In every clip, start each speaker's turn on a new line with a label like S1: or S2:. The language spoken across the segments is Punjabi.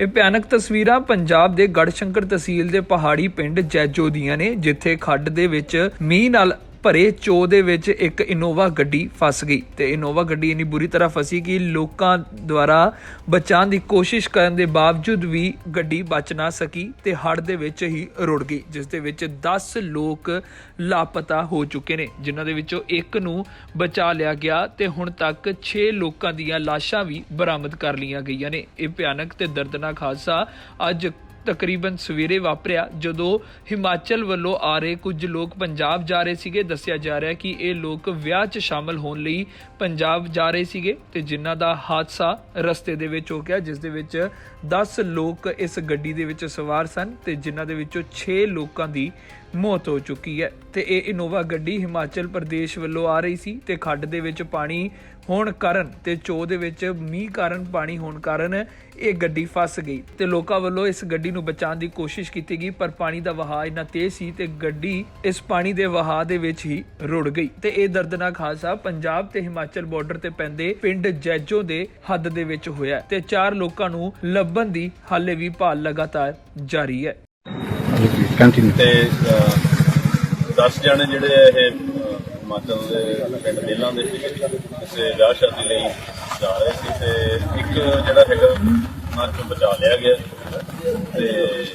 S1: ਇਹ ਭਿਆਨਕ ਤਸਵੀਰਾਂ ਪੰਜਾਬ ਦੇ ਗੜਸ਼ੰਕਰ ਤਹਿਸੀਲ ਦੇ ਪਹਾੜੀ ਪਿੰਡ ਜੈਜੋ ਦੀਆਂ ਨੇ, ਜਿੱਥੇ ਖੱਡ ਦੇ ਵਿੱਚ ਮੀਂਹ ਨਾਲ ਭਰੇ ਚੋ ਦੇ ਵਿੱਚ ਇੱਕ ਇਨੋਵਾ ਗੱਡੀ ਫਸ ਗਈ ਤੇ ਇਨੋਵਾ ਗੱਡੀ ਇੰਨੀ ਬੁਰੀ ਤਰ੍ਹਾਂ ਫਸੀ ਕਿ ਲੋਕਾਂ ਦੁਆਰਾ ਬਚਾਉਣ ਦੀ ਕੋਸ਼ਿਸ਼ ਕਰਨ ਦੇ ਬਾਵਜੂਦ ਵੀ ਗੱਡੀ ਬਚ ਨਾ ਸਕੀ ਤੇ ਹੜ੍ਹ ਦੇ ਵਿੱਚ ਹੀ ਰੁੜ ਗਈ, ਜਿਸ ਦੇ ਵਿੱਚ 10 ਲੋਕ ਲਾਪਤਾ ਹੋ ਚੁੱਕੇ ਨੇ, ਜਿਨ੍ਹਾਂ ਦੇ ਵਿੱਚੋਂ ਇੱਕ ਨੂੰ ਬਚਾ ਲਿਆ ਗਿਆ ਤੇ ਹੁਣ ਤੱਕ 6 ਲੋਕਾਂ ਦੀਆਂ ਲਾਸ਼ਾਂ ਵੀ ਬਰਾਮਦ ਕਰ ਲਈਆਂ ਗਈਆਂ ਨੇ। ਇਹ ਭਿਆਨਕ ਤੇ ਦਰਦਨਾਕ ਹਾਦਸਾ ਅੱਜ ਤਕਰੀਬਨ ਸਵੇਰੇ ਵਾਪਰਿਆ, ਜਦੋਂ ਹਿਮਾਚਲ ਵੱਲੋਂ ਆ ਰਹੇ ਕੁਝ ਲੋਕ ਪੰਜਾਬ ਜਾ ਰਹੇ ਸੀਗੇ। ਦੱਸਿਆ ਜਾ ਰਿਹਾ ਕਿ ਇਹ ਲੋਕ ਵਿਆਹ 'ਚ ਸ਼ਾਮਲ ਹੋਣ ਲਈ ਪੰਜਾਬ ਜਾ ਰਹੇ ਸੀਗੇ ਤੇ ਜਿਨ੍ਹਾਂ ਦਾ ਹਾਦਸਾ ਰਸਤੇ ਦੇ ਵਿੱਚ ਹੋ ਗਿਆ, ਜਿਸ ਦੇ ਵਿੱਚ 10 ਲੋਕ ਇਸ ਗੱਡੀ ਦੇ ਵਿੱਚ ਸਵਾਰ ਸਨ ਤੇ ਜਿਨ੍ਹਾਂ ਦੇ ਵਿੱਚੋਂ 6 ਲੋਕਾਂ ਦੀ ਮੌਤ ਹੋ ਚੁੱਕੀ ਹੈ ਤੇ ਇਹ ਇਨੋਵਾ ਗੱਡੀ ਹਿਮਾਚਲ ਪ੍ਰਦੇਸ਼ ਵੱਲੋਂ ਆ ਰਹੀ ਸੀ ਤੇ ਖੱਡ ਦੇ ਵਿੱਚ ਪਾਣੀ ਹੋਣ ਕਾਰਨ ਤੇ ਚੋ ਦੇ ਵਿੱਚ ਮੀਂਹ ਕਾਰਨ ਪਾਣੀ ਹੋਣ ਕਾਰਨ ਇਹ ਗੱਡੀ ਫਸ ਗਈ ਤੇ ਲੋਕਾਂ ਵੱਲੋਂ ਇਸ ਗੱਡੀ ਨੂੰ ਬਚਾਉਣ ਦੀ ਕੋਸ਼ਿਸ਼ ਕੀਤੀ ਗਈ, ਪਰ ਪਾਣੀ ਦਾ ਵਹਾਅ ਇੰਨਾ ਤੇਜ਼ ਸੀ ਤੇ ਗੱਡੀ ਇਸ ਪਾਣੀ ਦੇ ਵਹਾਅ ਦੇ ਵਿੱਚ ਹੀ ਰੁੜ ਗਈ। ਤੇ ਇਹ ਦਰਦਨਾਕ ਹਾਦਸਾ ਪੰਜਾਬ ਤੇ ਹਿਮਾਚਲ ਬਾਰਡਰ ਤੇ ਪੈਂਦੇ ਪਿੰਡ ਜੈਜੋ ਦੇ ਹੱਦ ਦੇ ਵਿੱਚ ਹੋਇਆ ਤੇ ਚਾਰ ਲੋਕਾਂ ਨੂੰ ਲੱਭਣ ਦੀ ਹਾਲੇ ਵੀ ਭਾਲ ਲਗਾਤਾਰ ਜਾਰੀ ਹੈ।
S2: ਕੰਟੀਨਿਊ
S3: ਤੇ 10 ਜਣੇ ਜਿਹੜੇ ਆ ਇਹ ਹਿਮਾਚਲ ਦੇ ਪਿੰਡ ਦੇਲਾਂ ਦੇ ਸੀਗੇ ਕਿਸੇ ਵਿਆਹ ਸ਼ਾਦੀ ਲਈ ਜਾ ਰਹੇ ਸੀ ਤੇ ਇੱਕ ਜਿਹੜਾ ਹੈਗਾ ਉਹਨਾਂ ਚੋਂ ਬਚਾ ਲਿਆ ਗਿਆ। ਤੇ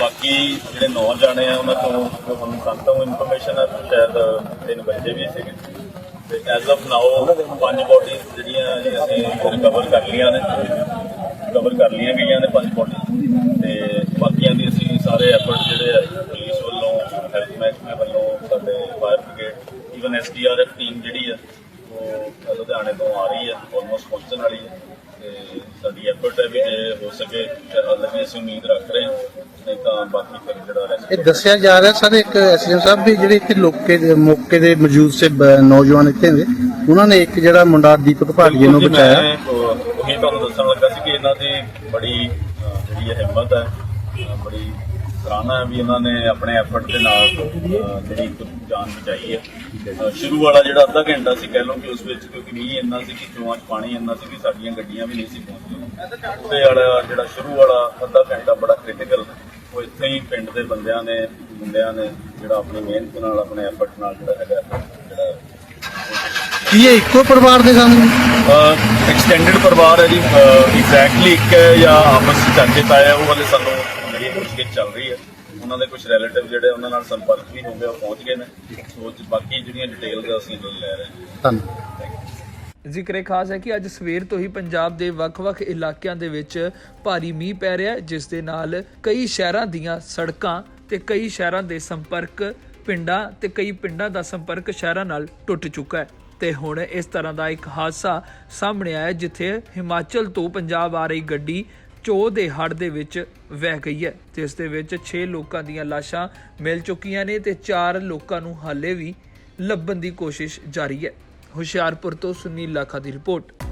S3: ਬਾਕੀ ਜਿਹੜੇ ਨੌ ਜਾਣੇ ਆ, ਉਹਨਾਂ ਤੋਂ ਹੁਣ ਸਾਨੂੰ ਨੂੰ ਇਨਫੋਰਮੇਸ਼ਨ ਹੈ ਸ਼ਾਇਦ ਤਿੰਨ ਬੱਚੇ ਵੀ ਸੀਗੇ। ਤੇ ਐਜ਼ ਆਫ ਨਾਓ ਪੰਜ ਬੋਡੀਜ਼ ਜਿਹੜੀਆਂ ਅਸੀਂ ਰਿਕਵਰ ਕਰ ਲਈਆਂ ਨੇ ਕਵਰ ਕਰ ਲਈਆਂ ਗਈਆਂ ਨੇ, ਪੰਜ ਬ੍ਰਿਗੇਡ ਈਵਨ ਐਸਡੀਆਰਐਫ ਟੀਮ ਜਿਹੜੀ ਆ ਉਹ ਲੁਧਿਆਣੇ ਤੋਂ ਆ ਰਹੀ ਹੈ ਆਲਮੋਸਟ ਪਹੁੰਚਣ ਵਾਲੀ ਹੈ ਤੇ ਸਾਡੀ ਐਫਰਟ ਹੈ ਵੀ ਜੇ ਹੋ ਸਕੇ ਵੀ ਅਸੀਂ ਉਮੀਦ ਰੱਖ ਰਹੇ ਹਾਂ ਨਹੀਂ ਤਾਂ ਬਾਕੀ ਫਿਰ ਜਿਹੜਾ
S2: ਇਹ
S3: ਰੈਸਟ
S2: ਦੱਸਿਆ ਜਾ ਰਿਹਾ ਸਰ ਇੱਕ ਐਸਐਮ ਸਾਹਿਬ ਵੀ ਜਿਹੜੇ ਇੱਥੇ ਲੋਕੇ ਦੇ ਮੌਕੇ ਦੇ ਮੌਜੂਦ ਸੇ ਬ- ਨੌਜਵਾਨ ਇੱਥੇ ਨੇ ਉਹਨਾਂ ਨੇ ਇੱਕ ਜਿਹੜਾ ਮੁੰਡਾ ਦੀਪਕ ਭਾਟੀਏ ਨੂੰ
S3: ਜੀ,
S2: ਬਚਾਇਆ।
S3: ਮੈਂ, ਅਹ, ਉਹੀ ਤੁਹਾਨੂੰ ਦੱਸਣ ਲੱਗਾ ਸੀ ਕਿ ਇਹਨਾਂ ਦੀ ਬੜੀ ਅਹ, ਜਿਹੜੀ ਇਹ ਹਿੰਮਤ ਹੈ ਅਹ, ਬੜੀ ਸਰਾਹਨਾ ਵੀ ਇਹਨਾਂ ਨੇ ਆਪਣੇ ਐਫਰਟ ਦੇ ਨਾਲ ਜਿਹੜੀ ਜਾਨ ਬਚਾਈ ਹੈ। ਸ਼ੁਰੂ ਵਾਲਾ ਜਿਹੜਾ ਅੱਧਾ ਘੰਟਾ ਸੀ ਕਹਿ ਲਓ ਕਿ ਉਸ ਵਿੱਚ ਕਿਉਂਕਿ ਮੀਂਹ ਇੰਨਾ ਸੀ ਕਿ ਚੋਆਂ 'ਚ ਪਾਣੀ ਇੰਨਾ ਸੀ ਕਿ ਸਾਡੀਆਂ ਗੱਡੀਆਂ ਵੀ ਨਹੀਂ ਸੀ ਪਹੁੰਚਦੀਆਂ ਤੇ ਵਾਲਾ ਜਿਹੜਾ ਸ਼ੁਰੂ ਵਾਲਾ ਅੱਧਾ ਘੰਟਾ ਬੜਾ ਕ੍ਰਿਟੀਕਲ ਉਹ ਇੱਥੇ ਹੀ ਪਿੰਡ ਦੇ ਬੰਦਿਆਂ ਨੇ ਮੁੰਡਿਆਂ ਨੇ ਜਿਹੜਾ ਆਪਣੀ ਮਿਹਨਤ ਨਾਲ ਆਪਣੇ ਐਫਰਟ ਨਾਲ ਜਿਹੜਾ ਹੈਗਾ ਜਿਹੜਾ
S2: ਕੀ ਇਹ ਇੱਕੋ ਪਰਿਵਾਰ ਦੇ ਸਨ?
S3: ਐਕਸਟੈਂਡਡ ਪਰਿਵਾਰ ਹੈ ਜੀ। ਐਗਜ਼ੈਕਟਲੀ ਇੱਕ ਹੈ ਜਾਂ ਆਪਸ ਵਿੱਚ ਚਾਚੇ ਤਾਏ ਆ, ਉਹ ਵਾਲੇ ਸਾਨੂੰ ਜਿਹੜੀ ਪੁੱਛਗਿੱਛ ਚੱਲ ਰਹੀ ਹੈ ਉਹਨਾਂ ਦੇ ਕੁਝ ਰਿਲੇਟਿਵ ਜਿਹੜੇ ਉਹਨਾਂ ਨਾਲ ਸੰਪਰਕ ਵੀ ਹੋ ਗਿਆ ਉਹ ਪਹੁੰਚ ਗਏ ਨੇ। ਸੋ ਬਾਕੀ ਜਿਹੜੀਆਂ ਡਿਟੇਲਸ ਅਸੀਂ ਲੈ ਰਹੇ ਹਾਂ।
S2: ਧੰਨਵਾਦ।
S1: ਜ਼ਿਕਰ ਖਾਸ ਹੈ ਕਿ ਅੱਜ ਸਵੇਰ ਤੋਂ ਹੀ ਪੰਜਾਬ ਦੇ ਵੱਖ-ਵੱਖ ਇਲਾਕਿਆਂ ਦੇ ਵਿੱਚ ਭਾਰੀ ਮੀਂਹ ਪੈ ਰਿਹਾ ਹੈ ਜਿਸ ਦੇ ਨਾਲ ਕਈ ਸ਼ਹਿਰਾਂ ਦੀਆਂ ਸੜਕਾਂ ਤੇ ਕਈ ਸ਼ਹਿਰਾਂ ਦੇ ਸੰਪਰਕ ਪਿੰਡਾਂ ਤੇ ਕਈ ਪਿੰਡਾਂ ਦਾ ਸੰਪਰਕ ਸ਼ਹਿਰਾਂ ਨਾਲ ਟੁੱਟ ਚੁੱਕਾ ਹੈ। ਤੇ ਹੁਣ ਇਸ ਤਰ੍ਹਾਂ ਦਾ ਇੱਕ ਹਾਦਸਾ ਸਾਹਮਣੇ ਆਇਆ ਜਿੱਥੇ ਹਿਮਾਚਲ ਤੋਂ ਪੰਜਾਬ ਆ ਰਹੀ ਗੱਡੀ ਚੋ ਦੇ ਹੜ ਦੇ ਵਿੱਚ ਵਹਿ ਗਈ ਹੈ ਜਿਸ ਦੇ ਵਿੱਚ 6 ਲੋਕਾਂ ਦੀਆਂ ਲਾਸ਼ਾਂ ਮਿਲ ਚੁੱਕੀਆਂ ਨੇ ਤੇ 4 ਲੋਕਾਂ ਨੂੰ ਹਾਲੇ ਵੀ ਲੱਭਣ ਦੀ ਕੋਸ਼ਿਸ਼ ਜਾਰੀ ਹੈ। ਹੁਸ਼ਿਆਰਪੁਰ ਤੋਂ ਸੁਨੀਲ ਲਾਖਾ ਦੀ ਰਿਪੋਰਟ।